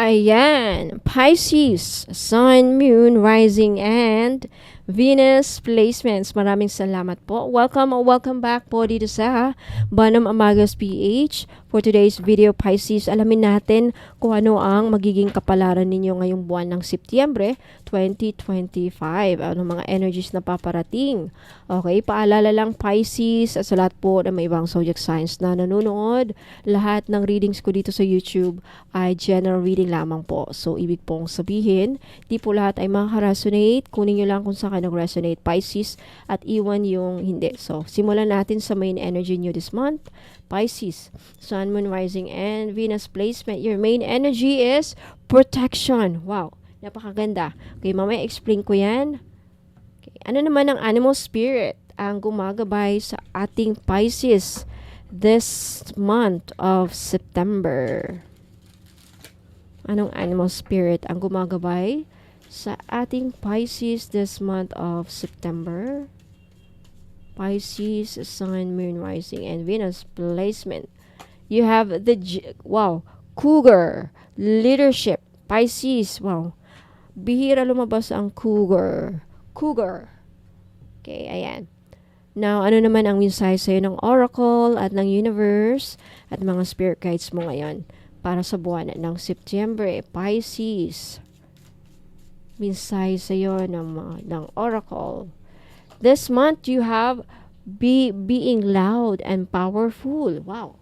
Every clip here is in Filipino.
Ayan, Pisces, Sun, Moon, Rising, and Venus placements. Maraming salamat po. Welcome or welcome back po dito sa Banam Amagas PH. For today's video, Pisces, alamin natin kung ano ang magiging kapalaran ninyo ngayong buwan ng Setyembre 2025. Ano mga energies na paparating. Okay, paalala lang Pisces at sa lahat po na may ibang zodiac signs na nanonood. Lahat ng readings ko dito sa YouTube ay general reading lamang po. So, ibig pong sabihin, di po lahat ay makaka-resonate. Kunin nyo lang kung saan kayo nag-resonate Pisces at iwan yung hindi. So, simulan natin sa main energy nyo this month. Pisces, Sun, Moon, Rising, and Venus placement. Your main energy is protection. Wow, napakaganda. Okay, mamaya explain ko yan. Okay, ano naman ang animal spirit ang gumagabay sa ating Pisces this month of September? Anong animal spirit ang gumagabay sa ating Pisces this month of September? Pisces, Sun, Moon, Rising, and Venus placement. You have the, wow, Cougar, Leadership, Pisces, wow. Bihira lumabas ang Cougar. Cougar. Okay, ayan. Now, ano naman ang mensahe sa'yo ng Oracle at ng Universe at mga Spirit Guides mo ngayon para sa buwan ng September, Pisces. Mensahe sa'yo ng, ng Oracle. This month, you have be being loud and powerful. Wow.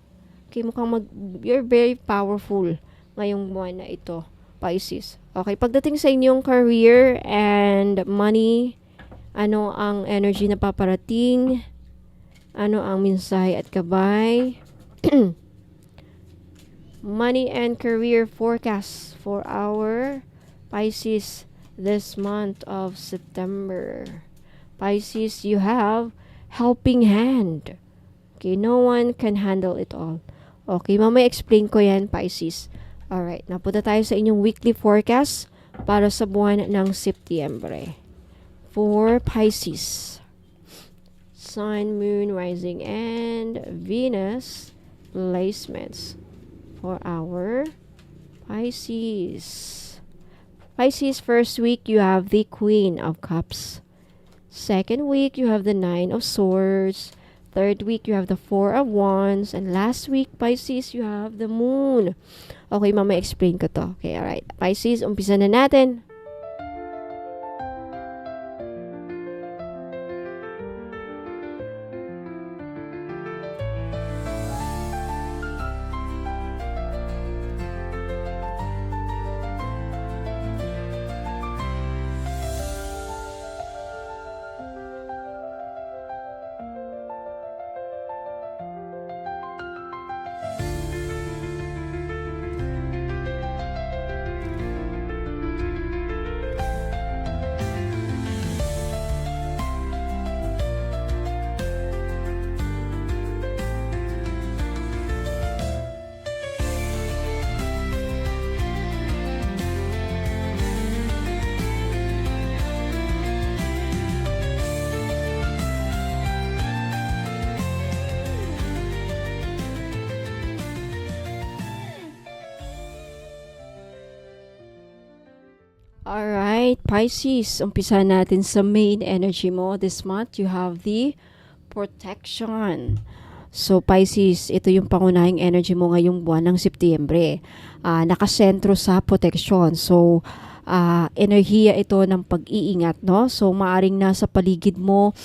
Okay, mukhang mag, you're very powerful ngayong buwan na ito, Pisces. Okay, pagdating sa inyong career and money, ano ang energy na paparating? Ano ang mensahe at gabay? money and career forecast for our Pisces this month of September. Pisces, you have helping hand. Okay, no one can handle it all. Okay, mamaya explain ko yan, Pisces. Alright, napunta tayo sa inyong weekly forecast para sa buwan ng Setyembre. For Pisces, Sun, Moon, Rising, and Venus placements for our Pisces. Pisces, first week, you have the Queen of Cups. Second week, you have the Nine of Swords. Third week, you have the Four of Wands. And last week, Pisces, you have the Moon. Okay, mama explain ko to. Okay, alright. Pisces, umpisa na natin. Alright, Pisces, umpisa natin sa main energy mo. This month, you have the protection. So, Pisces, ito yung pangunahing energy mo ngayong buwan ng Setyembre. Uh, nakasentro sa protection. So, uh, enerhiya ito ng pag-iingat, no? So, maaring nasa paligid mo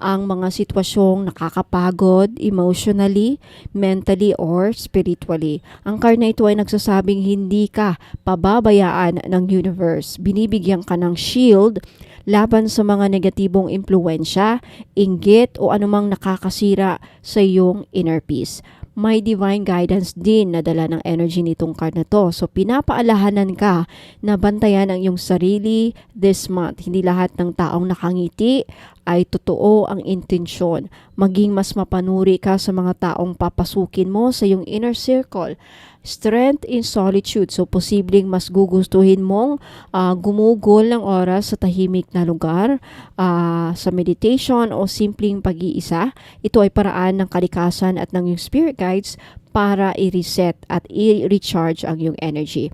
ang mga sitwasyong nakakapagod emotionally, mentally, or spiritually. Ang card na ito ay nagsasabing hindi ka pababayaan ng universe. Binibigyan ka ng shield laban sa mga negatibong impluensya, inggit o anumang nakakasira sa iyong inner peace may divine guidance din na dala ng energy nitong card na to. So, pinapaalahanan ka na bantayan ang iyong sarili this month. Hindi lahat ng taong nakangiti ay totoo ang intensyon. Maging mas mapanuri ka sa mga taong papasukin mo sa iyong inner circle. Strength in solitude. So, posibleng mas gugustuhin mong uh, gumugol ng oras sa tahimik na lugar, uh, sa meditation o simpleng pag-iisa. Ito ay paraan ng kalikasan at ng iyong spirit guides para i-reset at i-recharge ang iyong energy.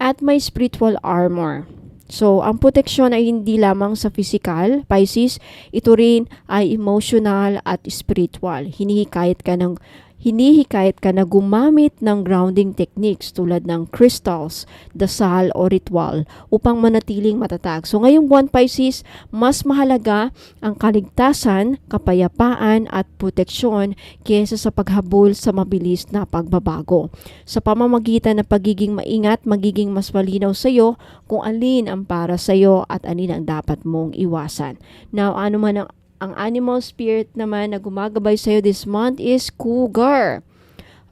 at may spiritual armor. So, ang proteksyon ay hindi lamang sa physical, Pisces, ito rin ay emotional at spiritual. Hinihikayat ka ng hinihikayat ka na gumamit ng grounding techniques tulad ng crystals, dasal o ritual upang manatiling matatag. So ngayong buwan Pisces, mas mahalaga ang kaligtasan, kapayapaan at proteksyon kaysa sa paghabol sa mabilis na pagbabago. Sa pamamagitan ng pagiging maingat, magiging mas malinaw sa iyo kung alin ang para sa iyo at alin ang dapat mong iwasan. Now, ano man ang ang animal spirit naman na gumagabay sa'yo this month is cougar.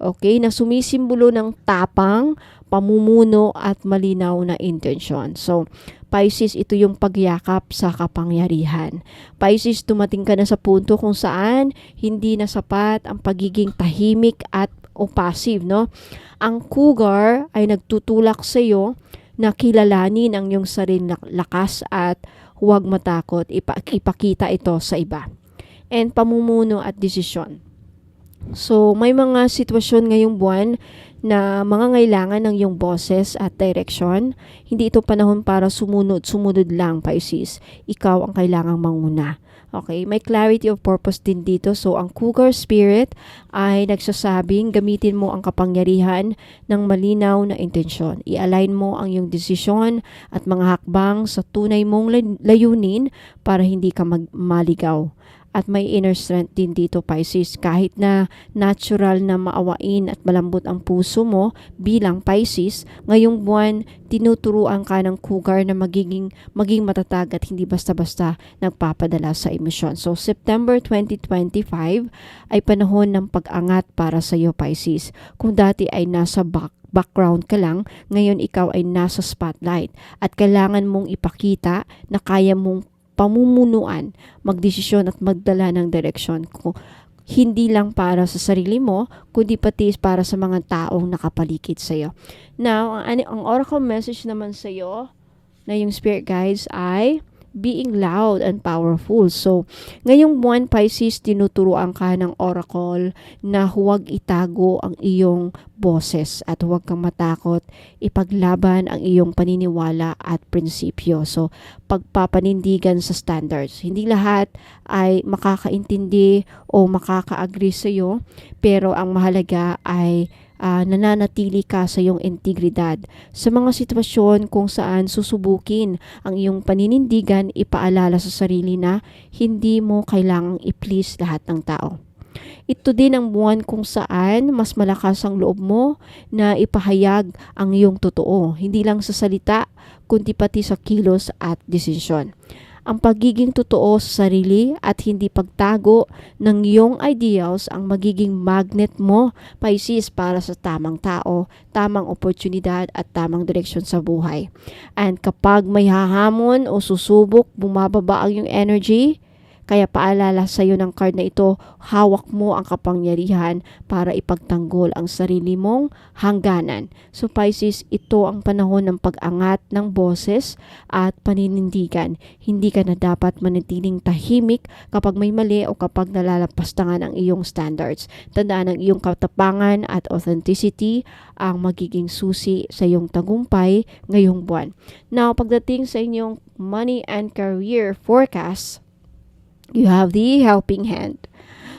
Okay, na sumisimbolo ng tapang, pamumuno at malinaw na intensyon. So, Pisces, ito yung pagyakap sa kapangyarihan. Pisces, tumating ka na sa punto kung saan hindi na sapat ang pagiging tahimik at o passive, no? Ang cougar ay nagtutulak sa iyo na kilalanin ang iyong sariling lakas at huwag matakot, ipakita ito sa iba. And pamumuno at desisyon. So, may mga sitwasyon ngayong buwan na mga ngailangan ng iyong boses at direction. Hindi ito panahon para sumunod, sumunod lang, Pisces. Ikaw ang kailangang manguna. Okay, may clarity of purpose din dito. So, ang cougar spirit ay nagsasabing gamitin mo ang kapangyarihan ng malinaw na intensyon. I-align mo ang iyong desisyon at mga hakbang sa tunay mong layunin para hindi ka maligaw at may inner strength din dito Pisces. Kahit na natural na maawain at malambot ang puso mo bilang Pisces ngayong buwan tinuturuan ka ng cougar na magiging maging matatag at hindi basta-basta nagpapadala sa emosyon so September 2025 ay panahon ng pag-angat para sa iyo Pisces. Kung dati ay nasa back background ka lang, ngayon ikaw ay nasa spotlight at kailangan mong ipakita na kaya mong pamumunuan, magdesisyon at magdala ng direksyon ko hindi lang para sa sarili mo, kundi pati para sa mga taong nakapaligid sa iyo. Now, ang, ang oracle message naman sa iyo na yung spirit guides ay being loud and powerful. So, ngayong buwan Pisces, tinuturuan ka ng oracle na huwag itago ang iyong boses at huwag kang matakot ipaglaban ang iyong paniniwala at prinsipyo. So, pagpapanindigan sa standards. Hindi lahat ay makakaintindi o makaka-agree sa iyo, pero ang mahalaga ay uh, nananatili ka sa iyong integridad. Sa mga sitwasyon kung saan susubukin ang iyong paninindigan, ipaalala sa sarili na hindi mo kailangang i-please lahat ng tao. Ito din ang buwan kung saan mas malakas ang loob mo na ipahayag ang iyong totoo, hindi lang sa salita, kundi pati sa kilos at desisyon ang pagiging totoo sa sarili at hindi pagtago ng iyong ideals ang magiging magnet mo, Pisces, para sa tamang tao, tamang oportunidad at tamang direksyon sa buhay. And kapag may hahamon o susubok, bumababa ang iyong energy, kaya paalala sa iyo ng card na ito, hawak mo ang kapangyarihan para ipagtanggol ang sarili mong hangganan. So Pisces, ito ang panahon ng pag-angat ng boses at paninindigan. Hindi ka na dapat manatiling tahimik kapag may mali o kapag nalalapastangan ang iyong standards. Tandaan ang iyong katapangan at authenticity ang magiging susi sa iyong tagumpay ngayong buwan. Now, pagdating sa inyong money and career forecast, You have the helping hand.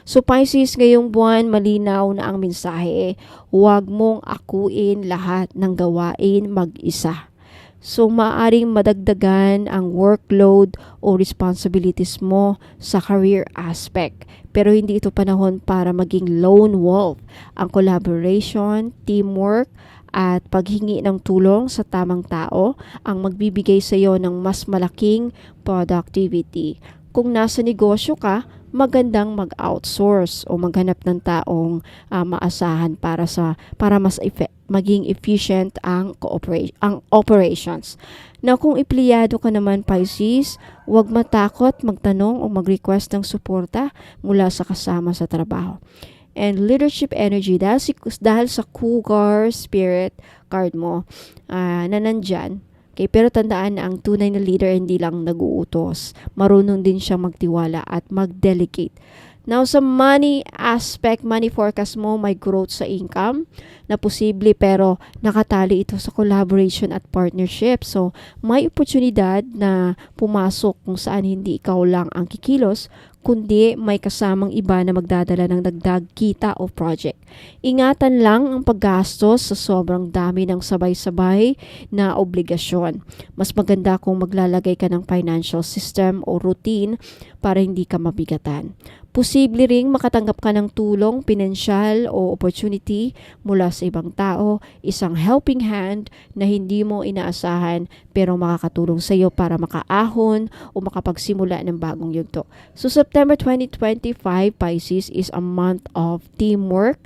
So Pisces, ngayong buwan malinaw na ang mensahe. Huwag mong akuin lahat ng gawain mag-isa. So maaring madagdagan ang workload o responsibilities mo sa career aspect. Pero hindi ito panahon para maging lone wolf. Ang collaboration, teamwork, at paghingi ng tulong sa tamang tao ang magbibigay sa iyo ng mas malaking productivity kung nasa negosyo ka, magandang mag-outsource o maghanap ng taong uh, maasahan para sa para mas efe- maging efficient ang cooperation ang operations. Na kung empleyado ka naman Pisces, huwag matakot magtanong o mag-request ng suporta mula sa kasama sa trabaho. And leadership energy dahil, si, dahil sa cougar spirit card mo uh, na nandyan, Okay, pero tandaan na ang tunay na leader hindi lang nag-uutos. Marunong din siya magtiwala at mag-delegate. Now, sa money aspect, money forecast mo, may growth sa income na posible pero nakatali ito sa collaboration at partnership. So, may oportunidad na pumasok kung saan hindi ikaw lang ang kikilos, kundi may kasamang iba na magdadala ng dagdag kita o project. Ingatan lang ang paggastos sa sobrang dami ng sabay-sabay na obligasyon. Mas maganda kung maglalagay ka ng financial system o routine para hindi ka mabigatan. Posible ring makatanggap ka ng tulong, pinansyal o opportunity mula sa ibang tao, isang helping hand na hindi mo inaasahan pero makakatulong sa iyo para makaahon o makapagsimula ng bagong yugto. So September 2025 Pisces is a month of teamwork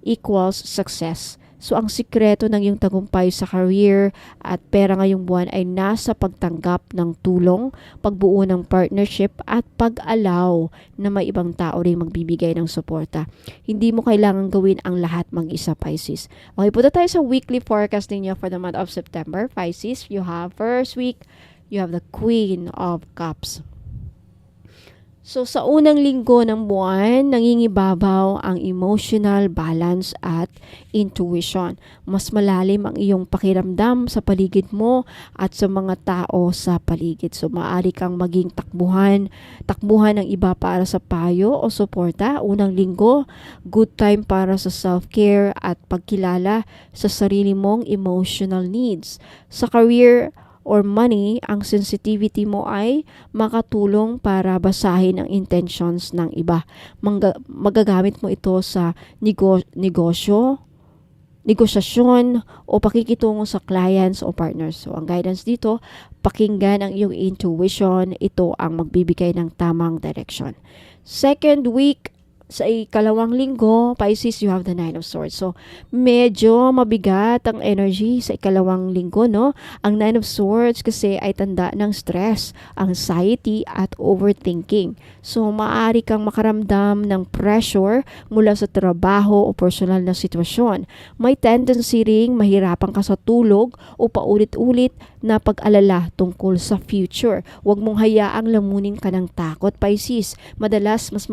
equals success. So ang sikreto ng iyong tagumpay sa career at pera ngayong buwan ay nasa pagtanggap ng tulong, pagbuo ng partnership at pag-allow na may ibang tao rin magbibigay ng suporta. Hindi mo kailangan gawin ang lahat mag-isa Pisces. Okay, punta tayo sa weekly forecast ninyo for the month of September. Pisces, you have first week, you have the Queen of Cups. So sa unang linggo ng buwan, nangingibabaw ang emotional balance at intuition. Mas malalim ang iyong pakiramdam sa paligid mo at sa mga tao sa paligid. So maaari kang maging takbuhan, takbuhan ng iba para sa payo o suporta. Unang linggo, good time para sa self-care at pagkilala sa sarili mong emotional needs. Sa career, or money, ang sensitivity mo ay makatulong para basahin ang intentions ng iba. Mangga- magagamit mo ito sa nego- negosyo, negosyasyon o pakikitungo sa clients o partners. So, ang guidance dito, pakinggan ang iyong intuition. Ito ang magbibigay ng tamang direction. Second week, sa ikalawang linggo, Pisces, you have the Nine of Swords. So, medyo mabigat ang energy sa ikalawang linggo, no? Ang Nine of Swords kasi ay tanda ng stress, anxiety, at overthinking. So, maaari kang makaramdam ng pressure mula sa trabaho o personal na sitwasyon. May tendency ring mahirapan ka sa tulog o paulit-ulit na pag-alala tungkol sa future. Huwag mong hayaang lamunin ka ng takot, Pisces. Madalas, mas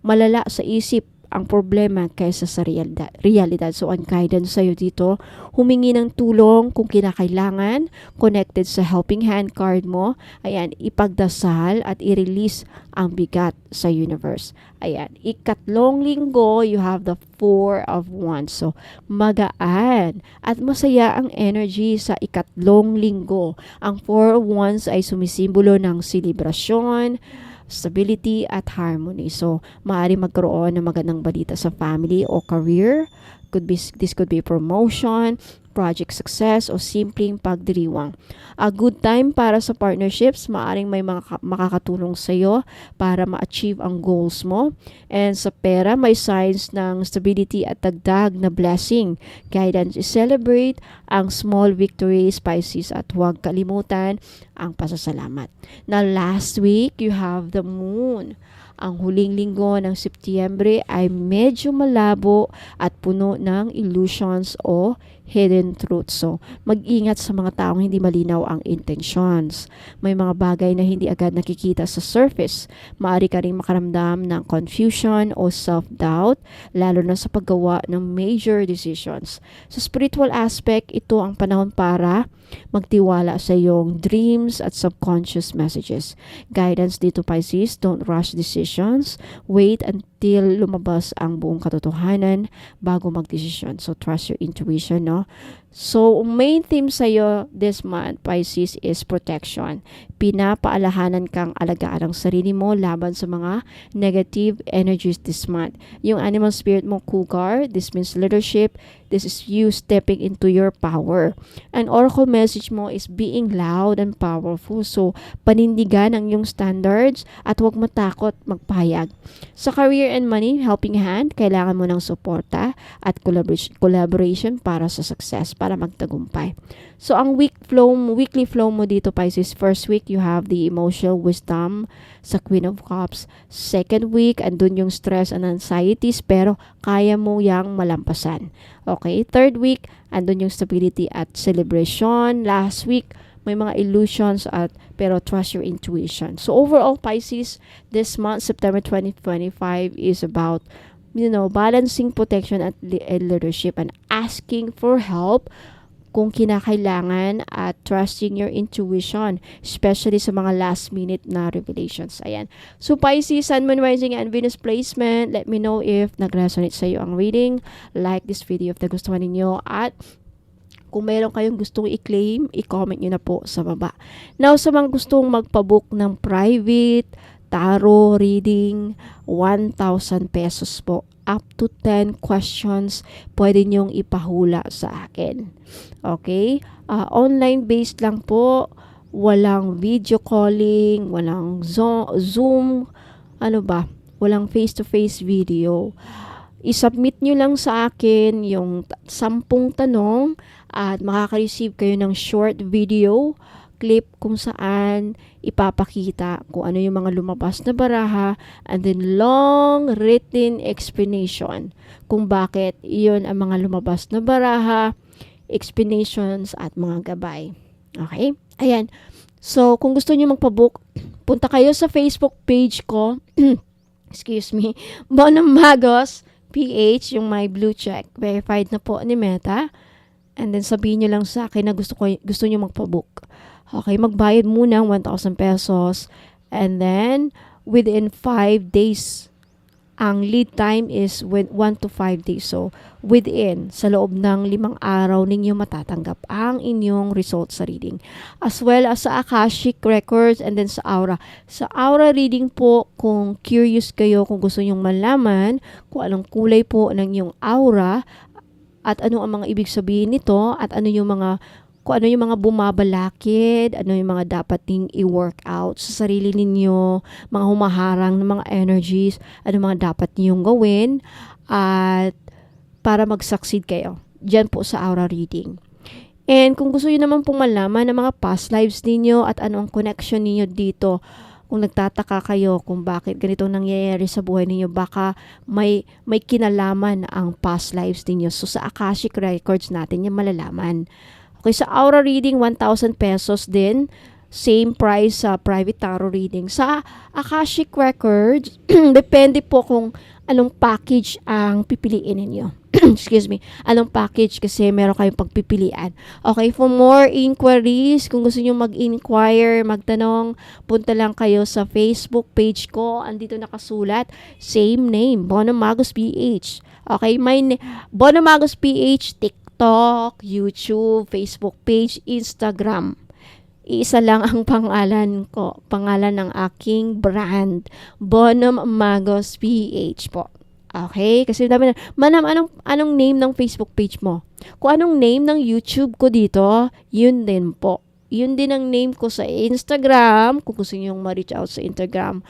malala sa isip ang problema kaysa sa realidad. So, ang guidance sa'yo dito, humingi ng tulong kung kinakailangan, connected sa helping hand card mo, ayan, ipagdasal at i-release ang bigat sa universe. Ayan, ikatlong linggo, you have the Four of Wands. So, magaan at masaya ang energy sa ikatlong linggo. Ang Four of Wands ay sumisimbolo ng selebrasyon, stability at harmony. So, maaari magkaroon ng magandang balita sa family o career. Could be, this could be promotion, project success o simpleng pagdiriwang. A good time para sa partnerships, maaring may mga makakatulong sa iyo para ma-achieve ang goals mo. And sa pera, may signs ng stability at dagdag na blessing. Guidance is celebrate ang small victories, Pisces, at huwag kalimutan ang pasasalamat. Now, last week, you have the moon. Ang huling linggo ng Setyembre ay medyo malabo at puno ng illusions o hidden truths. So, mag-ingat sa mga taong hindi malinaw ang intentions. May mga bagay na hindi agad nakikita sa surface. Maari ka rin makaramdam ng confusion o self-doubt, lalo na sa paggawa ng major decisions. Sa spiritual aspect, ito ang panahon para magtiwala sa iyong dreams at subconscious messages. Guidance dito Pisces, don't rush decisions. Wait until lumabas ang buong katotohanan bago magdesisyon. So trust your intuition, no? now So, main theme sa'yo this month, Pisces, is protection. Pinapaalahanan kang alagaan ang sarili mo laban sa mga negative energies this month. Yung animal spirit mo, Cougar, this means leadership. This is you stepping into your power. An oracle message mo is being loud and powerful. So, panindigan ang yung standards at huwag matakot magpahayag. Sa career and money, helping hand, kailangan mo ng suporta at collaboration para sa success para magtagumpay. So, ang week flow, weekly flow mo dito, Pisces, first week, you have the emotional wisdom sa Queen of Cups. Second week, andun yung stress and anxieties, pero kaya mo yang malampasan. Okay, third week, andun yung stability at celebration. Last week, may mga illusions at pero trust your intuition. So overall Pisces, this month September 2025 is about you know, balancing protection at leadership and asking for help kung kinakailangan at trusting your intuition, especially sa mga last minute na revelations. Ayan. So Pisces, Sun, Moon, Rising, and Venus placement. Let me know if nag-resonate sa iyo ang reading. Like this video if nagustuhan ninyo at kung meron kayong gustong i-claim, i-comment nyo na po sa baba. Now, sa mga gustong magpabook ng private, tarot reading, 1,000 pesos po. Up to 10 questions pwede nyong ipahula sa akin. Okay? Ah, online based lang po. Walang video calling, walang zo- Zoom, ano ba? Walang face-to-face video. I-submit nyo lang sa akin yung sampung tanong at makaka-receive kayo ng short video clip kung saan ipapakita kung ano yung mga lumabas na baraha and then long written explanation kung bakit iyon ang mga lumabas na baraha, explanations at mga gabay. Okay? Ayan. So, kung gusto niyo magpabook, punta kayo sa Facebook page ko. Excuse me. Bonam Magos PH, yung my blue check. Verified na po ni Meta. And then sabihin nyo lang sa akin na gusto, ko, gusto nyo magpabook. Okay, magbayad muna ng 1,000 pesos. And then, within 5 days, ang lead time is 1 to 5 days. So, within, sa loob ng limang araw, ninyo matatanggap ang inyong results sa reading. As well as sa Akashic Records and then sa Aura. Sa Aura reading po, kung curious kayo, kung gusto nyong malaman kung anong kulay po ng inyong aura, at ano ang mga ibig sabihin nito, at ano yung mga kung ano yung mga bumabalakid, ano yung mga dapat ning i-work out sa sarili ninyo, mga humaharang ng mga energies, ano mga dapat niyong gawin, at para mag-succeed kayo. Diyan po sa aura reading. And kung gusto niyo naman pong malaman ng mga past lives ninyo at ano ang connection niyo dito, kung nagtataka kayo kung bakit ganito nangyayari sa buhay ninyo, baka may may kinalaman ang past lives ninyo. So sa Akashic Records natin yan malalaman. Okay, sa Aura reading 1,000 pesos din. Same price sa private tarot reading. Sa Akashic Records, depende po kung anong package ang pipiliin ninyo. Excuse me. Anong package kasi meron kayong pagpipilian. Okay, for more inquiries, kung gusto nyo mag-inquire, magtanong, punta lang kayo sa Facebook page ko. Andito nakasulat, same name, Bono Magos PH. Okay, my Bono Magos PH, TikTok, YouTube, Facebook page, Instagram. Iisa lang ang pangalan ko, pangalan ng aking brand, Bonum Magos PH po. Okay? Kasi dami na, manam, anong, anong name ng Facebook page mo? Kung anong name ng YouTube ko dito, yun din po. Yun din ang name ko sa Instagram, kung gusto nyo ma-reach out sa Instagram.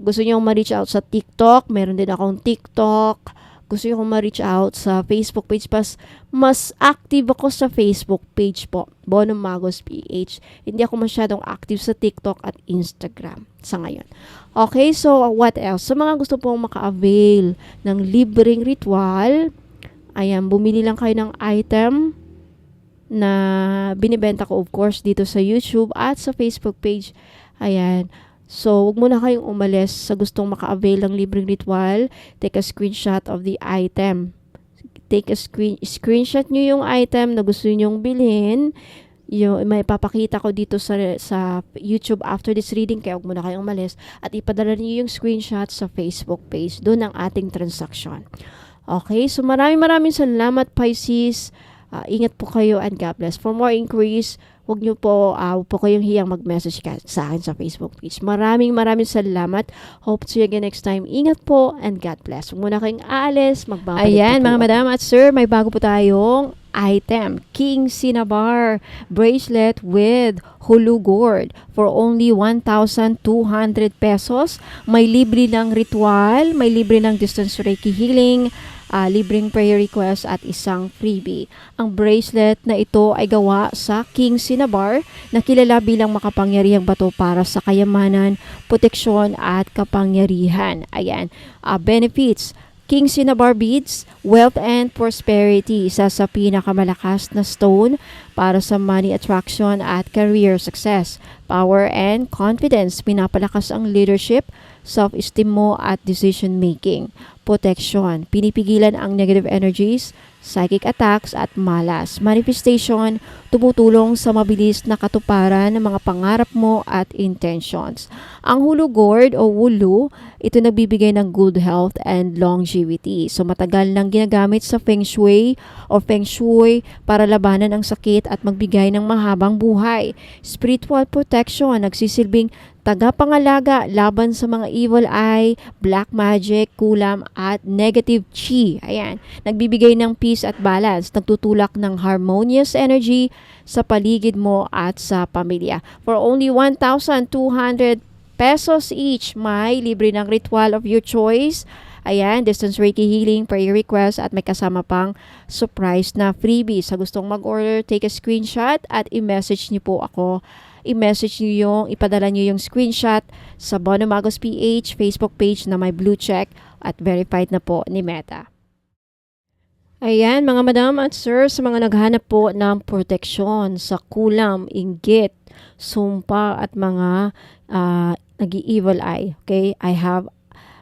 Gusto nyo ma-reach out sa TikTok, meron din akong TikTok. Gusto nyo ma-reach out sa Facebook page, pas mas active ako sa Facebook page po, Bono Magos PH. Hindi ako masyadong active sa TikTok at Instagram sa ngayon. Okay, so what else? Sa mga gusto pong maka-avail ng libreng ritual, ayan, bumili lang kayo ng item na binibenta ko of course dito sa YouTube at sa Facebook page. Ayan. So, huwag muna kayong umalis sa gustong maka-avail ng libreng ritual. Take a screenshot of the item. Take a screen screenshot nyo yung item na gusto nyong bilhin. Yung, may papakita ko dito sa, sa YouTube after this reading, kaya huwag muna kayong umalis. At ipadala niyo yung screenshot sa Facebook page. Doon ang ating transaction. Okay, so maraming maraming salamat Pisces. Ah, ingat po kayo and God bless. For more inquiries, huwag niyo po, ah, huwag po kayong hiyang mag-message ka sa akin sa Facebook page. Maraming maraming salamat. Hope to see you again next time. Ingat po and God bless. Huwag muna kayong aalis. Magbabalik Ayan, po mga po. madam at sir, may bago po tayong item. King Cinnabar bracelet with Hulu gourd for only 1,200 pesos. May libre ng ritual, may libre ng distance Reiki healing, ah, libreng prayer request at isang freebie. Ang bracelet na ito ay gawa sa King Cinnabar na kilala bilang makapangyarihang bato para sa kayamanan, proteksyon at kapangyarihan. Ayan, ah, benefits King Cinnabar beads, wealth and prosperity, isa sa pinakamalakas na stone para sa money attraction at career success. Power and confidence, pinapalakas ang leadership, self-esteem mo at decision making. Protection, pinipigilan ang negative energies, psychic attacks at malas. Manifestation, tumutulong sa mabilis na katuparan ng mga pangarap mo at intentions. Ang hulu gourd o wulu, ito nagbibigay ng good health and longevity. So matagal nang ginagamit sa feng shui o feng shui para labanan ang sakit at magbigay ng mahabang buhay. Spiritual protection, nagsisilbing tagapangalaga laban sa mga evil eye, black magic, kulam at negative chi. Ayan, nagbibigay ng peace at balance, nagtutulak ng harmonious energy sa paligid mo at sa pamilya. For only 1,200 pesos each, may libre ng ritual of your choice. Ayan, distance Reiki healing, prayer request at may kasama pang surprise na freebie. Sa gustong mag-order, take a screenshot at i-message niyo po ako i-message nyo yung, ipadala nyo yung screenshot sa Bono Magos PH Facebook page na may blue check at verified na po ni Meta. Ayan, mga madam at sir, sa mga naghanap po ng proteksyon sa kulam, inggit, sumpa at mga uh, nag-evil eye. Okay, I have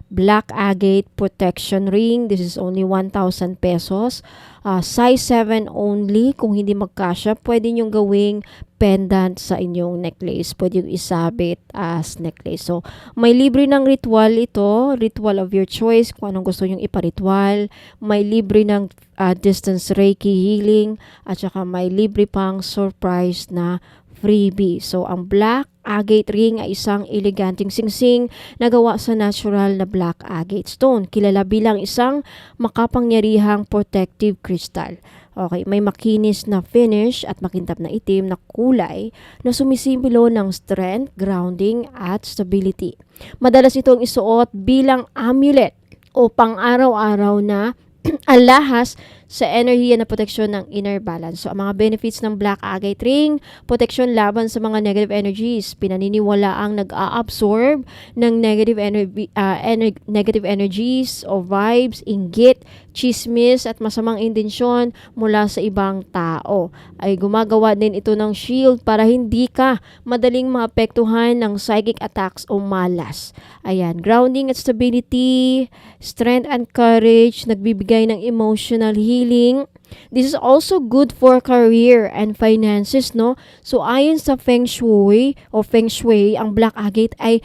black agate protection ring. This is only 1,000 pesos. Uh, size 7 only. Kung hindi magkasya, pwede nyo gawing pendant sa inyong necklace. Pwede yung isabit as necklace. So, may libre ng ritual ito. Ritual of your choice. Kung anong gusto nyong iparitual. May libre ng uh, distance Reiki healing. At saka may libre pang surprise na freebie. So, ang black agate ring ay isang eleganteng singsing na gawa sa natural na black agate stone. Kilala bilang isang makapangyarihang protective crystal. Okay, may makinis na finish at makintab na itim na kulay na sumisimbolo ng strength, grounding at stability. Madalas itong isuot bilang amulet o pang-araw-araw na alahas sa enerhiya na proteksyon ng inner balance. So, ang mga benefits ng Black Agate Ring, proteksyon laban sa mga negative energies. Pinaniniwala ang nag-a-absorb ng negative, energy, uh, ener- negative energies o vibes, inggit, chismis at masamang intensyon mula sa ibang tao. Ay gumagawa din ito ng shield para hindi ka madaling maapektuhan ng psychic attacks o malas. Ayan, grounding at stability, strength and courage, nagbibigay ng emotional healing, healing. This is also good for career and finances, no? So, ayon sa Feng Shui o Feng Shui, ang Black Agate ay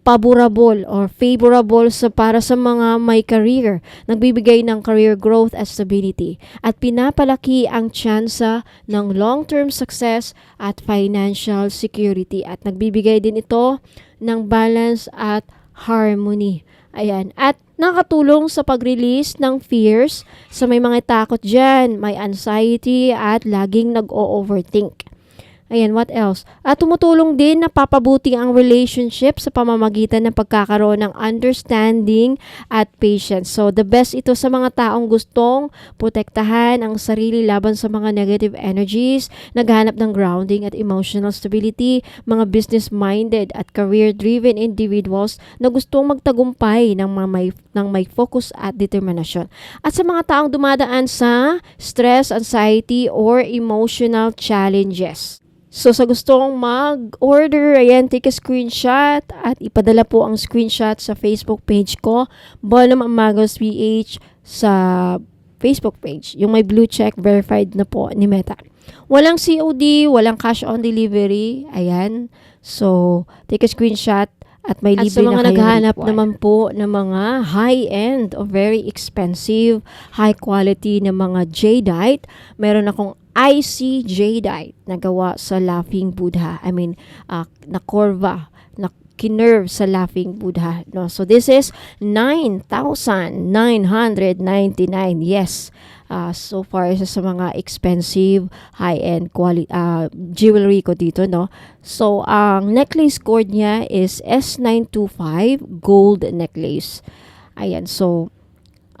favorable or favorable sa para sa mga may career, nagbibigay ng career growth at stability at pinapalaki ang tsansa ng long-term success at financial security at nagbibigay din ito ng balance at harmony. Ayan. At nakatulong sa pag-release ng fears sa may mga takot dyan, may anxiety at laging nag-o-overthink. Ayan, what else? At tumutulong din na papabuti ang relationship sa pamamagitan ng pagkakaroon ng understanding at patience. So, the best ito sa mga taong gustong protektahan ang sarili laban sa mga negative energies, naghanap ng grounding at emotional stability, mga business-minded at career-driven individuals na gustong magtagumpay ng, may, ng may focus at determinasyon. At sa mga taong dumadaan sa stress, anxiety, or emotional challenges. So sa gustong mag-order, ayan, take a screenshot at ipadala po ang screenshot sa Facebook page ko, Bonum Amagos PH sa Facebook page. Yung may blue check, verified na po ni Meta. Walang COD, walang cash on delivery. Ayan. So, take a screenshot at may libre At sa mga na naghahanap ritual. naman po ng mga high-end or very expensive, high quality na mga jadeite, meron akong IC jadeite na gawa sa Laughing Buddha. I mean, uh, na korva, na kinerve sa Laughing Buddha. No? So this is 9,999. Yes. Uh, so far isa sa mga expensive high-end quality uh, jewelry ko dito no so ang necklace cord niya is S925 gold necklace ayan so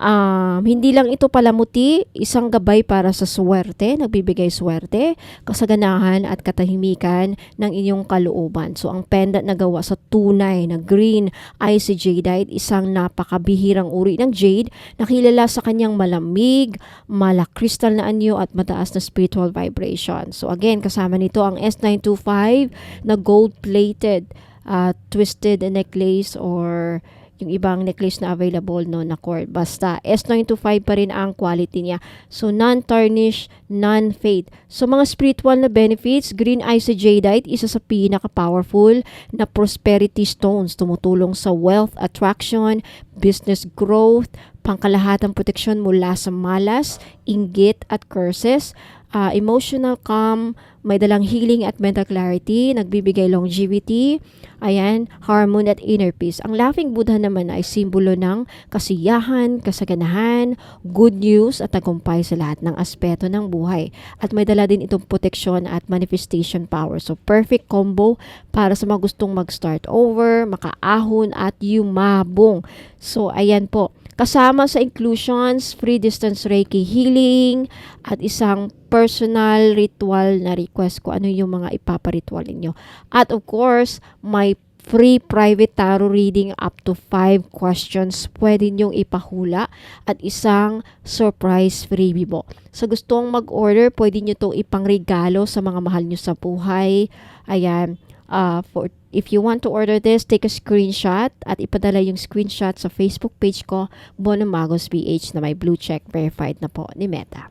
Um, hindi lang ito palamuti, isang gabay para sa swerte, nagbibigay swerte, kasaganahan at katahimikan ng inyong kalooban. So ang pendant na gawa sa tunay na green icy jadeite, isang napakabihirang uri ng jade na kilala sa kanyang malamig, malakristal na anyo at mataas na spiritual vibration. So again, kasama nito ang S925 na gold-plated uh, twisted necklace or yung ibang necklace na available no na cord. Basta S925 pa rin ang quality niya. So non-tarnish, non-fade. So mga spiritual na benefits, green icy jadeite isa sa pinaka-powerful na prosperity stones tumutulong sa wealth attraction, business growth, pangkalahatang proteksyon mula sa malas, inggit at curses, uh, emotional calm, may dalang healing at mental clarity, nagbibigay longevity, ayan, harmony at inner peace. Ang laughing Buddha naman ay simbolo ng kasiyahan, kasaganahan, good news at tagumpay sa lahat ng aspeto ng buhay. At may dala din itong protection at manifestation power. So perfect combo para sa mga gustong mag-start over, makaahon at yumabong. So ayan po, Kasama sa inclusions, free distance Reiki healing, at isang personal ritual na request ko ano yung mga ipaparitual ninyo. At of course, may free private tarot reading up to 5 questions pwede nyong ipahula at isang surprise freebie po. Sa gustong mag-order, pwede nyo itong ipangregalo sa mga mahal nyo sa buhay. Ayan, uh, for If you want to order this, take a screenshot at ipadala yung screenshot sa Facebook page ko, Bono Magos BH na may blue check verified na po ni Meta.